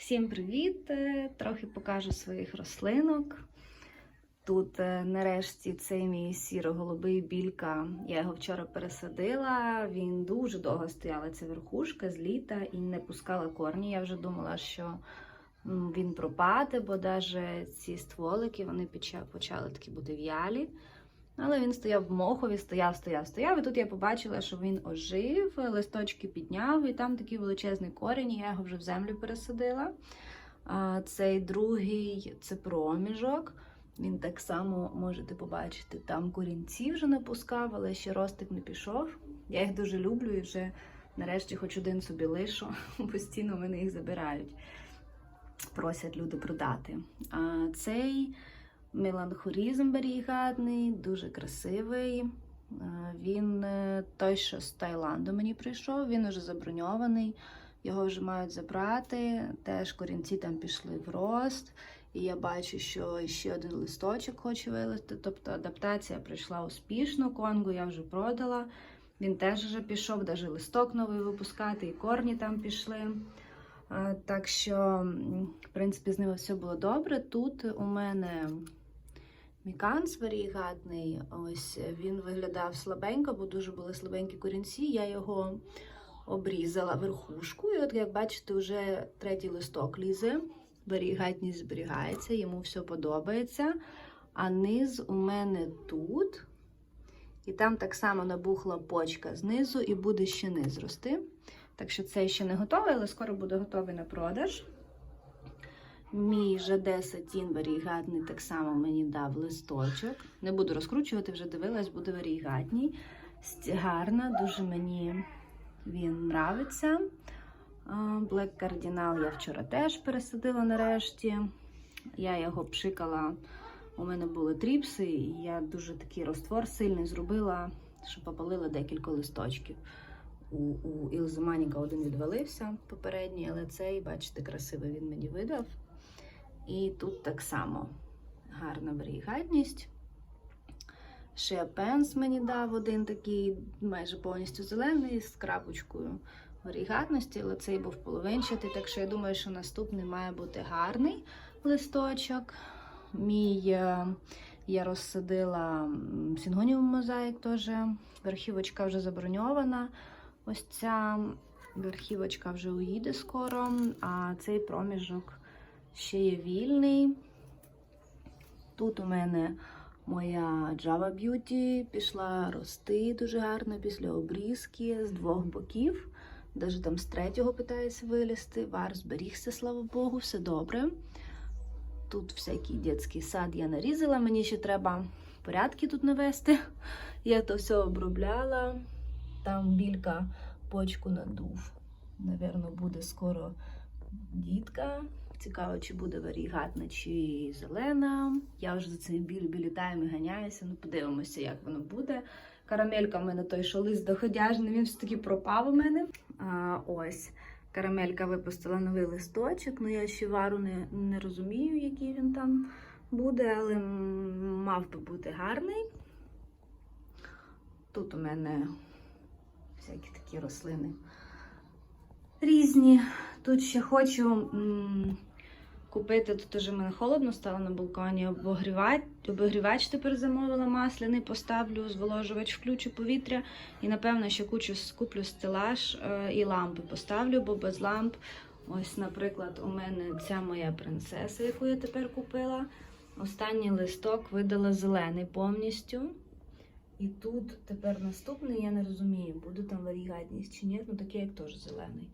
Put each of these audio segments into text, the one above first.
Всім привіт! Е, Трохи покажу своїх рослинок. Тут е, нарешті цей мій сіро-голубий білька. Я його вчора пересадила. Він дуже довго стояла. Це верхушка з літа і не пускала корні. Я вже думала, що він пропаде, бо навіть ці стволики вони почали такі бути в'ялі. Але він стояв в мохові, стояв, стояв, стояв. І тут я побачила, що він ожив, листочки підняв, і там такий величезний корінь. і Я його вже в землю пересадила. А цей другий це проміжок. Він так само можете побачити, там корінці вже напускав, але ще ростик не пішов. Я їх дуже люблю і вже нарешті хоч один собі лишу. Постійно мене їх забирають. Просять люди продати. А цей меланхорізм берігадний, дуже красивий. Е, Він е, той, що з Таїланду мені прийшов, він уже заброньований. Його вже мають забрати. Теж корінці там пішли в рост. І я бачу, що ще один листочок хоче вилити. Тобто адаптація пройшла успішно. Конгу я вже продала. Він теж вже пішов, навіть листок новий випускати, і корні там пішли. Е, Так що, в принципі, з ними все було добре. Тут у мене міканс варігатний. Ось він виглядав слабенько, бо дуже були слабенькі корінці. Я його обрізала верхушку, і от як бачите, вже третій листок лізе. Варігатність зберігається, йому все подобається. А низ у мене тут. І там так само набухла почка знизу, і буде ще низ рости. Так що це ще не готовий, але скоро буде готовий на продаж. Мій ЖД Сатін варігатний так само мені дав листочок. Не буду розкручувати, вже дивилась, буде варігатній. Гарна, дуже мені він нравиться. Black Cardinal я вчора теж пересадила нарешті. Я його пшикала. У мене були тріпси, і я дуже такий розтвор сильний зробила, що попалила декілька листочків. У, у Ілзиманіка один відвалився попередній, але цей, бачите, красивий він мені видав. І тут так само гарна варігатність. Ще пенс мені дав один такий, майже повністю зелений, з крапочкою варігатності, але цей був половинчатий, так що я думаю, що наступний має бути гарний листочок. Мій е, я розсадила сінгоніум мозаїк теж. Верхівочка вже заброньована. Ось ця верхівочка вже уїде скоро, а цей проміжок ще є вільний. Тут у мене моя Java Beauty пішла рости дуже гарно після обрізки з двох боків. Даже там з третього питається вилізти. Вар зберігся, слава Богу, все добре. Тут всякий дитячий сад я нарізала, мені ще треба порядки тут навести. Я то все обробляла. Там білька почку надув. Навірно, буде скоро дітка. Цікаво, чи буде варігатна, чи зелена. Я вже за цими білі-білі тайми ганяюся. Ну, подивимося, як воно буде. Карамелька в мене той, що лист доходяжний, він все-таки пропав у мене. А, ось. Карамелька випустила новий листочок, ну я ще вару не, не розумію, який він там буде, але мав би бути гарний. Тут у мене всякі такі рослини різні. Тут ще хочу м, купити, тут уже мене холодно стало на балконі, обогрівач, обігрівач тепер замовила масляний, поставлю, зволожувач, включу повітря і, напевно, ще кучу, куплю стелаж е, і лампи поставлю, бо без ламп, ось, наприклад, у мене ця моя принцеса, яку я тепер купила. Останній листок видала зелений повністю. І тут тепер наступний, я не розумію, буде там варігатність чи ні, ну такий як теж зелений.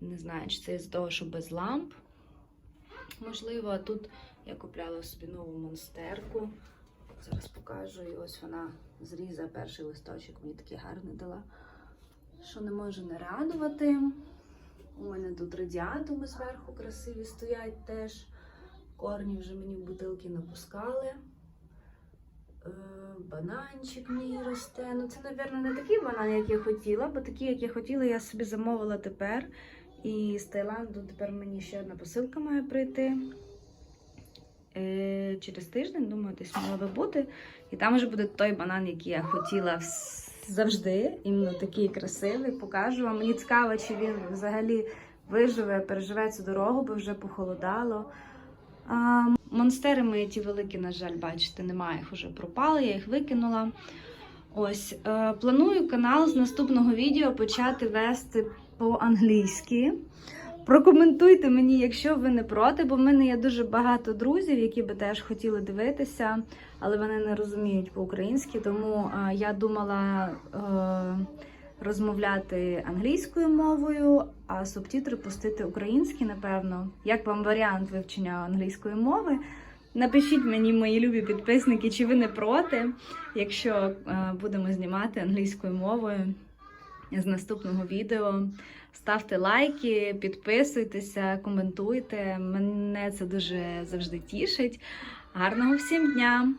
Не знаю, чи це з того, що без ламп. Можливо, тут я купляла собі нову монстерку. Зараз покажу. І ось вона зріза перший листочок, мені такий гарний дала. Що не можу не радувати. У мене тут радіатуми зверху красиві стоять теж. Корні вже мені в бутилки напускали. Е, Бананчик мій росте. Ну, це, мабуть, не такий банан, як я хотіла, бо такий, як я хотіла, я собі замовила тепер. І з Таїланду тепер мені ще одна посилка має прийти. Е, через тиждень, думаю, десь мала би бути. І там вже буде той банан, який я хотіла завжди. Іменно такий красивий. Покажу вам. Мені цікаво, чи він взагалі виживе, переживе цю дорогу, бо вже похолодало. А, монстери мої ті великі, на жаль, бачите, немає їх вже пропали, я їх викинула. Ось, е, планую канал з наступного відео почати вести по-англійськи. Прокоментуйте мені, якщо ви не проти, бо в мене є дуже багато друзів, які би теж хотіли дивитися, але вони не розуміють по-українськи. Тому е, я думала е, розмовляти англійською мовою, а субтитри пустити українські, напевно. Як вам варіант вивчення англійської мови? Напишіть мені, мої любі підписники, чи ви не проти, якщо е, будемо знімати англійською мовою з наступного відео. Ставте лайки, підписуйтеся, коментуйте. Мене це дуже завжди тішить. Гарного всім дня!